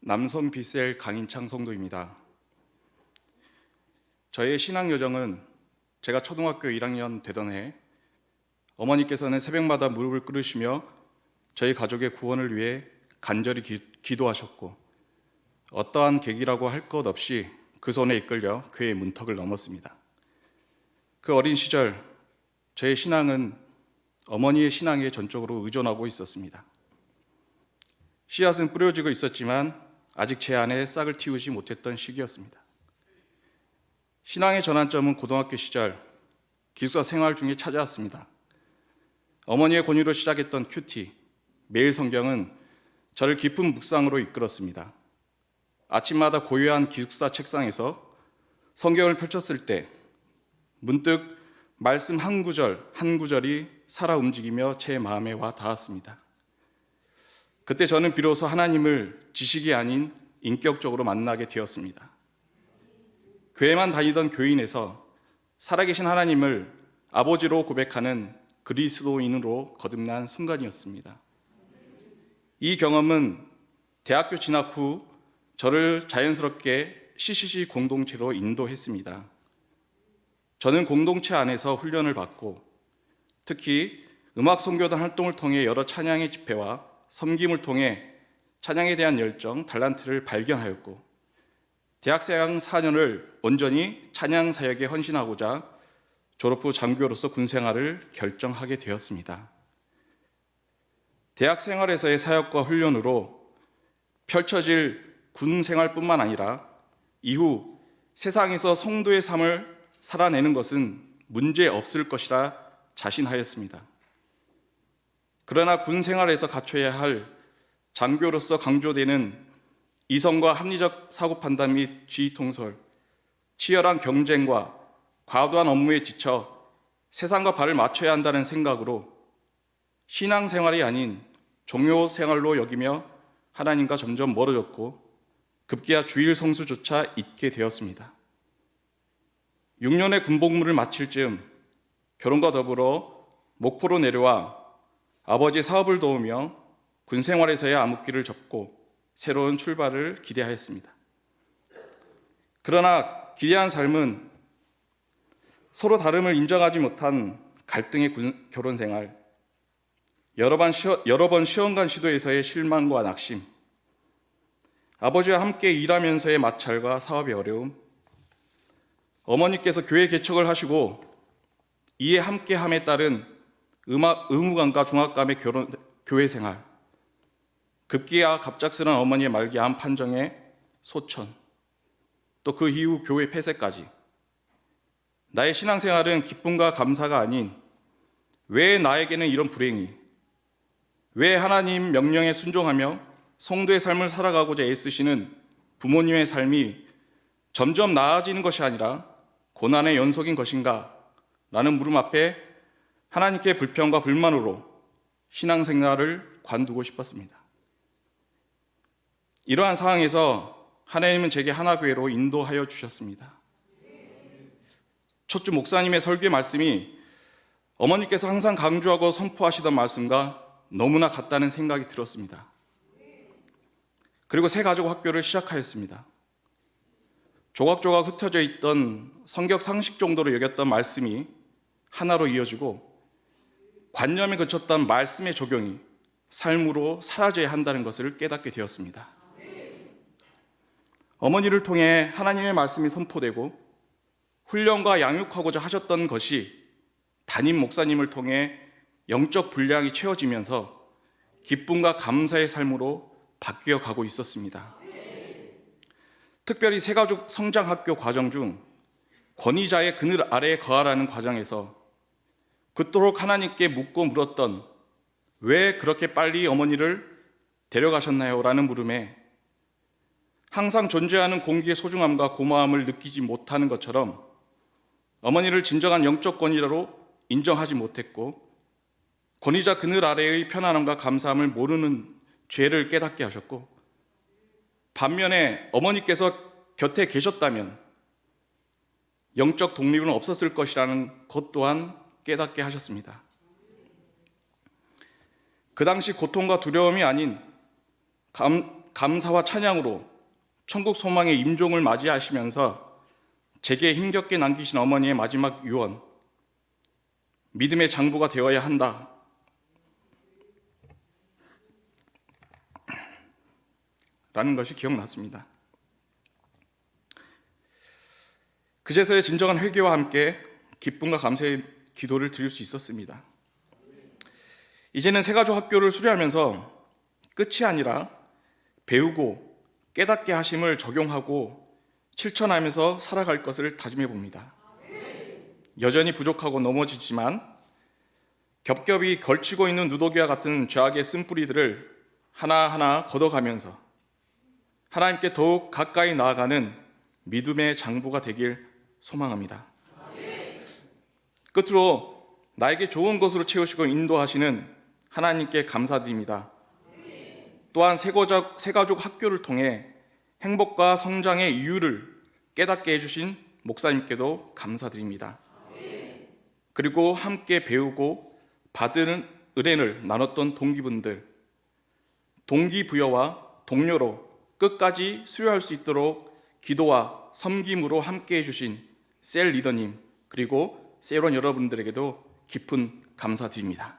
남성 비셀 강인창 성도입니다. 저의 신앙 여정은 제가 초등학교 1학년 되던 해 어머니께서는 새벽마다 무릎을 꿇으시며 저희 가족의 구원을 위해 간절히 기, 기도하셨고 어떠한 계기라고 할 것 없이 그 손에 이끌려 교회 문턱을 넘었습니다. 그 어린 시절 저의 신앙은 어머니의 신앙에 전적으로 의존하고 있었습니다. 씨앗은 뿌려지고 있었지만 아직 제 안에 싹을 틔우지 못했던 시기였습니다. 신앙의 전환점은 고등학교 시절 기숙사 생활 중에 찾아왔습니다. 어머니의 권유로 시작했던 큐티, 매일 성경은 저를 깊은 묵상으로 이끌었습니다. 아침마다 고요한 기숙사 책상에서 성경을 펼쳤을 때 문득 말씀 한 구절 한 구절이 살아 움직이며 제 마음에 와 닿았습니다. 그때 저는 비로소 하나님을 지식이 아닌 인격적으로 만나게 되었습니다. 교회만 다니던 교인에서 살아계신 하나님을 아버지로 고백하는 그리스도인으로 거듭난 순간이었습니다. 이 경험은 대학교 진학 후 저를 자연스럽게 CCC 공동체로 인도했습니다. 저는 공동체 안에서 훈련을 받고 특히 음악 선교단 활동을 통해 여러 찬양의 집회와 섬김을 통해 찬양에 대한 열정, 달란트를 발견하였고 대학생 4년을 온전히 찬양 사역에 헌신하고자 졸업 후 장교로서 군 생활을 결정하게 되었습니다. 대학 생활에서의 사역과 훈련으로 펼쳐질 군 생활뿐만 아니라 이후 세상에서 성도의 삶을 살아내는 것은 문제 없을 것이라 자신하였습니다. 그러나 군 생활에서 갖춰야 할 장교로서 강조되는 이성과 합리적 사고 판단 및 지휘 통솔, 치열한 경쟁과 과도한 업무에 지쳐 세상과 발을 맞춰야 한다는 생각으로 신앙 생활이 아닌 종교 생활로 여기며 하나님과 점점 멀어졌고 급기야 주일 성수조차 잊게 되었습니다. 6년의 군복무를 마칠 즈음 결혼과 더불어 목포로 내려와 아버지 사업을 도우며 군 생활에서의 암흑기를 접고 새로운 출발을 기대하였습니다. 그러나 기대한 삶은 서로 다름을 인정하지 못한 갈등의 군, 결혼 생활, 여러 번, 시어, 여러 번 시험관 시도에서의 실망과 낙심, 아버지와 함께 일하면서의 마찰과 사업의 어려움, 어머니께서 교회 개척을 하시고 이에 함께함에 따른 음악, 의무감과 중압감의 결혼, 교회 생활, 급기야 갑작스런 어머니의 말기 암 판정에 소천, 또 그 이후 교회 폐쇄까지. 나의 신앙생활은 기쁨과 감사가 아닌 왜 나에게는 이런 불행이, 왜 하나님 명령에 순종하며 성도의 삶을 살아가고자 애쓰시는 부모님의 삶이 점점 나아지는 것이 아니라 고난의 연속인 것인가? 라는 물음 앞에 하나님께 불평과 불만으로 신앙생활을 관두고 싶었습니다. 이러한 상황에서 하나님은 제게 하나교회로 인도하여 주셨습니다. 첫주 목사님의 설교 말씀이 어머니께서 항상 강조하고 선포하시던 말씀과 너무나 같다는 생각이 들었습니다. 그리고 새 가족 학교를 시작하였습니다. 조각조각 흩어져 있던 성격 상식 정도로 여겼던 말씀이 하나로 이어지고 관념에 그쳤던 말씀의 적용이 삶으로 사라져야 한다는 것을 깨닫게 되었습니다. 어머니를 통해 하나님의 말씀이 선포되고 훈련과 양육하고자 하셨던 것이 담임 목사님을 통해 영적 분량이 채워지면서 기쁨과 감사의 삶으로 바뀌어 가고 있었습니다. 특별히 새가족 성장학교 과정 중 권위자의 그늘 아래에 거하라는 과정에서 그토록 하나님께 묻고 물었던 왜 그렇게 빨리 어머니를 데려가셨나요? 라는 물음에 항상 존재하는 공기의 소중함과 고마움을 느끼지 못하는 것처럼 어머니를 진정한 영적 권위자로 인정하지 못했고 권위자 그늘 아래의 편안함과 감사함을 모르는 죄를 깨닫게 하셨고 반면에 어머니께서 곁에 계셨다면 영적 독립은 없었을 것이라는 것 또한 깨닫게 하셨습니다. 그 당시 고통과 두려움이 아닌 감, 감사와 찬양으로 천국 소망의 임종을 맞이하시면서 제게 힘겹게 남기신 어머니의 마지막 유언 믿음의 장부가 되어야 한다. 라는 것이 기억났습니다. 그제서야 진정한 회개와 함께 기쁨과 감사의 기도를 드릴 수 있었습니다. 이제는 세가족 학교를 수료하면서 끝이 아니라 배우고 깨닫게 하심을 적용하고 실천하면서 살아갈 것을 다짐해 봅니다. 여전히 부족하고 넘어지지만 겹겹이 걸치고 있는 누더기와 같은 죄악의 쓴뿌리들을 하나하나 걷어가면서 하나님께 더욱 가까이 나아가는 믿음의 장부가 되길 소망합니다. 끝으로 나에게 좋은 것으로 채우시고 인도하시는 하나님께 감사드립니다. 또한 세가족, 학교를 통해 행복과 성장의 이유를 깨닫게 해주신 목사님께도 감사드립니다. 그리고 함께 배우고 받은 은혜를 나눴던 동기분들, 동기부여와 동료로 끝까지 수료할 수 있도록 기도와 섬김으로 함께 해주신 셀 리더님, 그리고 세론 여러분들에게도 깊은 감사드립니다.